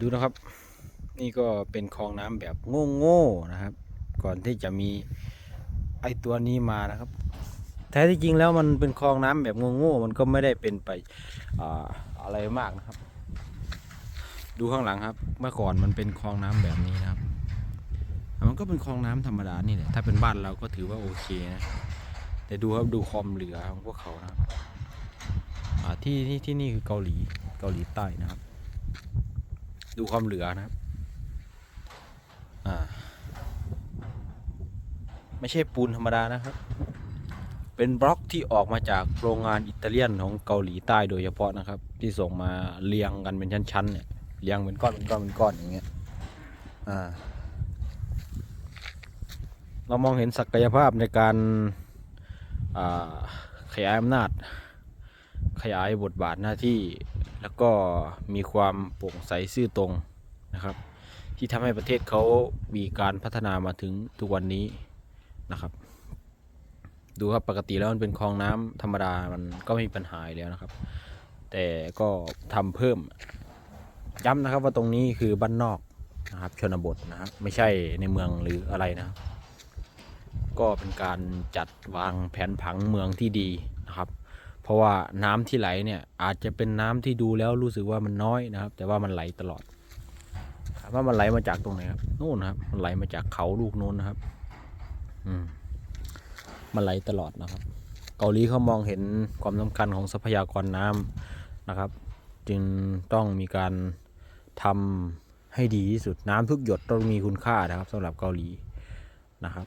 ดูนะครับ นี่ก็เป็นคลองน้ำแบบโง่ๆนะครับ ก่อนที่จะมีไอตัวนี้มานะครับ แท้ที่จริงแล้วมันเป็นคลองน้ำแบบโง่ๆมันก็ไม่ได้เป็นไปออะไรมากนะครับ ดูข้างหลังครับ เมื่อก่อนมันเป็นคลองน้ำแบบนี้นะครับมันก็เป็นคลองน้ำธรรมดานี่แหละ ถ้าเป็นบ้านเราก็ถือว่าโอเคนะ แต่ดูครับดูความเหลือของพวกเขานะครับที่ที่ที่นี่คือเกาหลีเกาหลีใต้นะครับ ดูความเหลือนะครับ อ่า ไม่ใช่ปูนธรรมดานะครับ เป็นบล็อกที่ออกมาจากโรงงานอิตาเลียนของเกาหลีใต้โดยเฉพาะนะครับ ที่ส่งมาเรียงกันเป็นชั้นๆเนี่ยเรียงเป็นก้อนเป็นก้อนเป็นก้อนอย่างเงี้ย อ่า เรามองเห็นศักยภาพในการขยายอำนาจ ขยายบทบาทหน้าที่ แล้วก็มีความโปร่งใสซื่อตรงนะครับ ที่ทำให้ประเทศเขามีการพัฒนามาถึงทุกวันนี้นะครับ ดูครับปกติแล้วมันเป็นคลองน้ำธรรมดามันก็ไม่มีปัญหาแล้วนะครับ แต่ก็ทำเพิ่มย้ำนะครับว่าตรงนี้คือบ้านนอกนะครับชนบทนะครับไม่ใช่ในเมืองหรืออะไรนะครับ ก็เป็นการจัดวางแผนผังเมืองที่ดีนะครับ เพราะว่าน้ำที่ไหลเนี่ยอาจจะเป็นน้ำที่ดูแล้วรู้สึกว่ามันน้อยนะครับ แต่ว่ามันไหลตลอดถามว่ามันไหลมาจากตรงไหนครับนู่นครับ มันไหลมาจากเขาลูกนู้นนะครับ อืมมันไหลตลอดนะครับ เกาหลีเขามองเห็นความสำคัญของทรัพยากรน้ำนะครับ จึงต้องมีการทำให้ดีที่สุดน้ำทุกหยดต้องมีคุณค่านะครับสำหรับเกาหลีนะครับ